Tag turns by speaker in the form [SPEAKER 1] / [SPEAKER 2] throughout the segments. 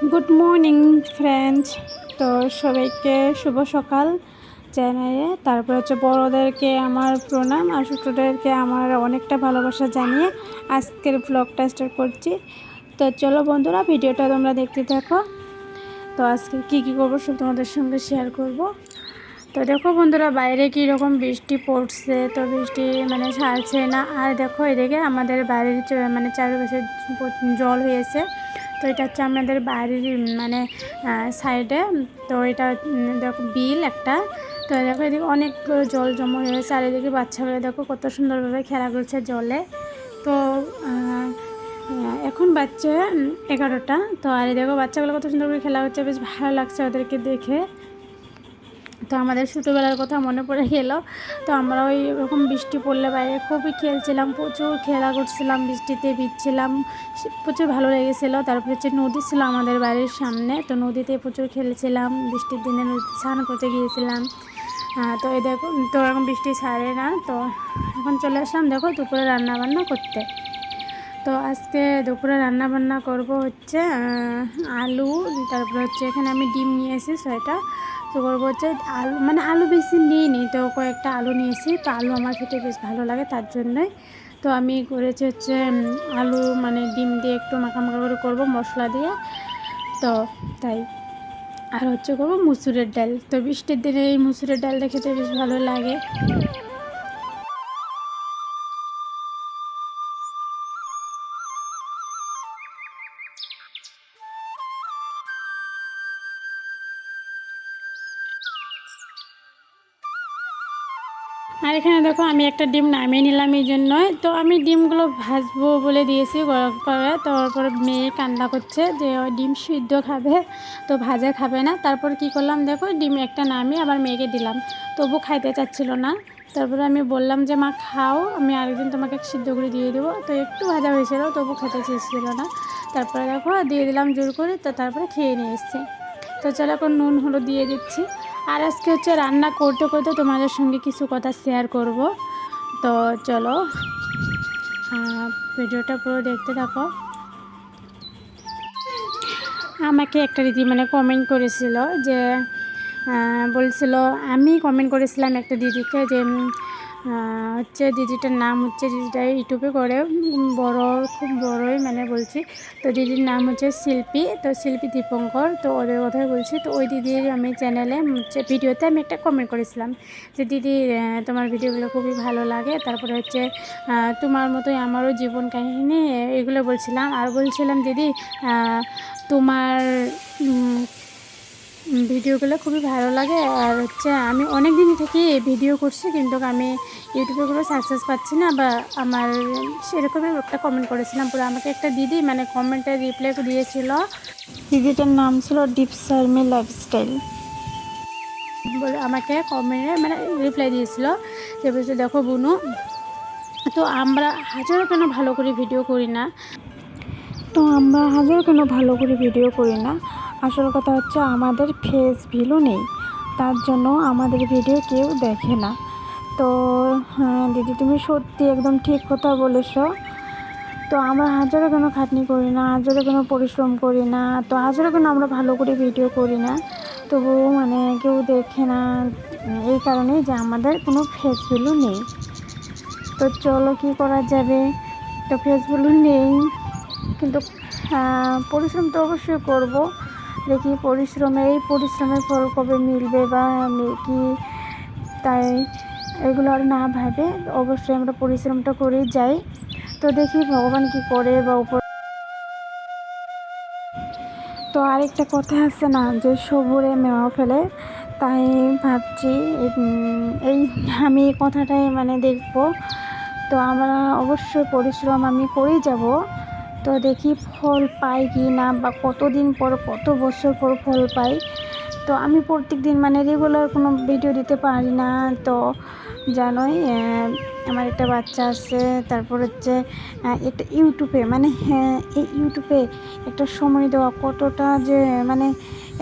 [SPEAKER 1] Good morning friends তো সবাইকে শুভ সকাল জানিয়ে তারপর হচ্ছে বড়োদেরকে আমার প্রণাম আর ছোটোদেরকে আমার অনেকটা ভালোবাসা জানিয়ে আজকের ব্লগটা স্টার্ট করছি। তো চলো বন্ধুরা, ভিডিওটা তোমরা দেখতে থাকো। তো আজকে কী কী করব সব তোমাদের সঙ্গে শেয়ার করব। তো দেখো বন্ধুরা, বাইরে কী রকম বৃষ্টি পড়ছে, তো বৃষ্টি মানে ছাড়ছে না। আর দেখো এদিকে আমাদের বাড়ির মানে চারপাশে জল হয়েছে। তো এটা হচ্ছে আমাদের বাড়ির মানে সাইডে তো এটা দেখো বিল একটা। তো দেখো এদিকে অনেক জল জমা হয়ে গেছে। আর এদিকে বাচ্চাগুলো দেখো কত সুন্দরভাবে খেলা করছে জলে। তো এখন বাচ্চা এগারোটা। তো আর দেখো বাচ্চাগুলো কত সুন্দর করে খেলা হচ্ছে বেশ ভালো লাগছে ওদেরকে দেখে। তো আমাদের ছোটোবেলার কথা মনে পড়ে গেল। তো আমরা ওই রকম বৃষ্টি পড়লে বাইরে খুবই খেলছিলাম, প্রচুর খেলা করছিলাম, বৃষ্টিতে ভিজছিলাম প্রচুর ভালো লেগেছিল। তারপরে হচ্ছে নদী ছিল আমাদের বাড়ির সামনে, তো নদীতে প্রচুর খেলছিলাম, বৃষ্টির দিনে স্নান করতে গিয়েছিলাম। তো এই দেখো, তো এরকম বৃষ্টি ছাড়ে না, তো এখন চলে আসলাম দেখো দুপুরে রান্না বান্না করতে। তো আজকে দুপুরে রান্না বান্না করব হচ্ছে আলু, তারপরে হচ্ছে এখানে আমি ডিম নিয়ে এসেছি ছয়টা। তো করব হচ্ছে আলু মানে আলু বেশি নিইনি, তো কয়েকটা আলু নিয়েছি। তো আলু আমার খেতে বেশ ভালো লাগে তার জন্যই তো আমি করেছি হচ্ছে আলু মানে ডিম দিয়ে একটু মাখা মাখা করে করব, মশলা দিয়ে। তো তাই। আর হচ্ছে করব মুসুরের ডাল। তো বৃষ্টির দিনে এই মুসুরের ডালটা খেতে বেশ ভালো লাগে। আর এখানে দেখো আমি একটা ডিম নামিয়ে নিলাম এই জন্যই। তো আমি ডিমগুলো ভাজবো বলে দিয়েছি গরম করে। তারপরে মেয়ে কান্না করছে যে ও ডিম সিদ্ধ খাবে, তো ভাজা খাবে না। তারপর কি করলাম দেখো, ডিম একটা নামিয়ে আবার মেয়েকে দিলাম। তবু খাইতে চাচ্ছিল না। তারপরে আমি বললাম যে, মা, খাও, আমি আরেকদিন তোমাকে সিদ্ধ করে দিয়ে দেবো। তো একটু ভাজা হয়েছিল, তবু খেতে চেয়েছিল না। তারপরে দেখো, দিয়ে দিলাম জোর করে, তো তারপরে খেয়ে নিয়ে এসছে। তো চলো এখন নুন, হলুদ দিয়ে দিচ্ছি। আর আজকে হচ্ছে রান্না করতে করতে তোমাদের সঙ্গে কিছু কথা শেয়ার করব। তো চলো ভিডিওটা পুরো দেখতে থাকো। আমাকে একটা দিদি মানে কমেন্ট করেছিল যে বলছিল, আমি কমেন্ট করেছিলাম একটা দিদিকে যে হচ্ছে দিদিটার নাম হচ্ছে দিদিটা ইউটিউবে করে। বড়, খুব বড়ই মানে বলছি। তো দিদির নাম হচ্ছে শিল্পী, তো শিল্পী দীপঙ্কর। তো ওদের কথাই বলছি। তো ওই দিদির আমি চ্যানেলে হচ্ছে ভিডিওতে আমি একটা কমেন্ট করেছিলাম যে, দিদি তোমার ভিডিওগুলো খুবই ভালো লাগে। তারপরে হচ্ছে তোমার মতোই আমারও জীবন কাহিনী, এগুলো বলছিলাম। আর বলছিলাম, দিদি তোমার ভিডিওগুলো খুবই ভালো লাগে। আর হচ্ছে আমি অনেক দিন থেকে ভিডিও করছি, কিন্তু আমি ইউটিউবে কোনো সাকসেস পাচ্ছি না বা আমার সেরকমই একটা কমেন্ট করেছিলাম। পুরো আমাকে একটা দিদি মানে কমেন্টে রিপ্লাই দিয়েছিল। দিদিটার নাম ছিল ডিপ সার্মি লাইফস্টাইল বলে আমাকে কমেন্টে মানে রিপ্লাই দিয়েছিল যে বলছে, দেখো বুনু, তো আমরা হাজারো কেন ভালো করে ভিডিও করি না? তো আমরা হাজার কেন ভালো করে ভিডিও করি না? আসল কথা হচ্ছে আমাদের ফেস ভিলও নেই। তার জন্য আমাদের ভিডিও কেউ দেখে না। তো হ্যাঁ দিদি তুমি সত্যি একদম ঠিক কথা বলেছ। তো আমরা হাজারো কেন খাটনি করি না হাজারো কেন পরিশ্রম করি না তো হাজারো কেন আমরা ভালো করে ভিডিও করি না? তবুও মানে কেউ দেখে না এই কারণেই যে আমাদের কোনো ফেস ভ্যালু নেই। তো চলো কী করা যাবে? তো ফেস ভ্যালু নেই কিন্তু আহ, পরিশ্রম তো অবশ্যই করব। দেখি পরিশ্রমে, এই পরিশ্রমের ফল কবে মিলবে বা কি? তাই এগুলো আর না ভাবে, অবশ্যই আমরা পরিশ্রমটা করেই যাই। তো দেখি ভগবান কি করে বা উপর, তো আরেকটা কথা আছে না, যে সবুরে মেওয়া ফেলে, তাই ভাবছি এই আমি কথাটাই মানে দেখব। তো আমরা অবশ্যই পরিশ্রম আমি করেই যাব। তো দেখি ফল পাই কি না বা কতদিন পর, কত বছর পর ফল পাই। তো আমি প্রত্যেক দিন মানে রেগুলার কোনো ভিডিও দিতে পারি না। তো জানোই আমার একটা বাচ্চা আছে, তারপর হচ্ছে একটা ইউটিউবে মানে হ্যাঁ এই ইউটিউবে একটা সময় দেওয়া কতটা যে মানে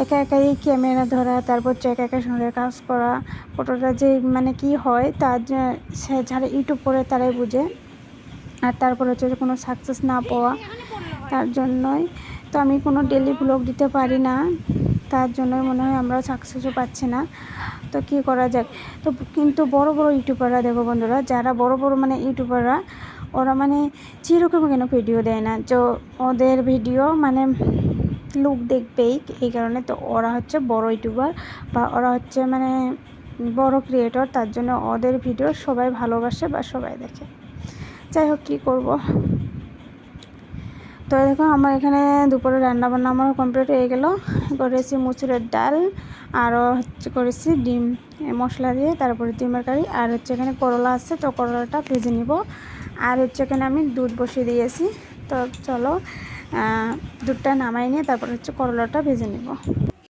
[SPEAKER 1] একা একাই ক্যামেরা ধরা, তারপর হচ্ছে একা একা সঙ্গে কাজ করা, কতটা যে মানে কি হয় তার যারা ইউটিউব করে তারাই বুঝে। আর তারপর হচ্ছে কোনো সাকসেস না পাওয়া, তার জন্যই। তো আমি কোনো ডেলি ব্লগ দিতে পারি না, তার জন্যই মনে হয় আমরা সাকসেসও পাচ্ছি না। তো কী করা যাক? তো কিন্তু বড় বড় ইউটিউবাররা দেখো বন্ধুরা, যারা বড় বড় মানে ইউটিউবাররা, ওরা মানে চিরকম কেন ভিডিও দেয় না? তো ওদের ভিডিও মানে লোক দেখবেই এই কারণে তো ওরা হচ্ছে বড় ইউটিউবার বা ওরা হচ্ছে মানে বড় ক্রিয়েটর তার জন্য ওদের ভিডিও সবাই ভালোবাসে বা সবাই দেখে। যাই হোক, কী করব? তো দেখো, আমার এখানে দুপুরে রান্না বান্না আমার কমপ্লিট হয়ে গেল। করেছি মুসুরের ডাল, আরও হচ্ছে করেছি ডিম মশলা দিয়ে, তারপরে ডিমের কারি, আর হচ্ছে এখানে করলা আছে, তো করলাটা ভেজে নিব। আর হচ্ছে এখানে আমি দুধ বসিয়ে দিয়েছি। তো চলো দুধটা নামাই নিয়ে তারপর হচ্ছে করলাটা ভেজে নিব।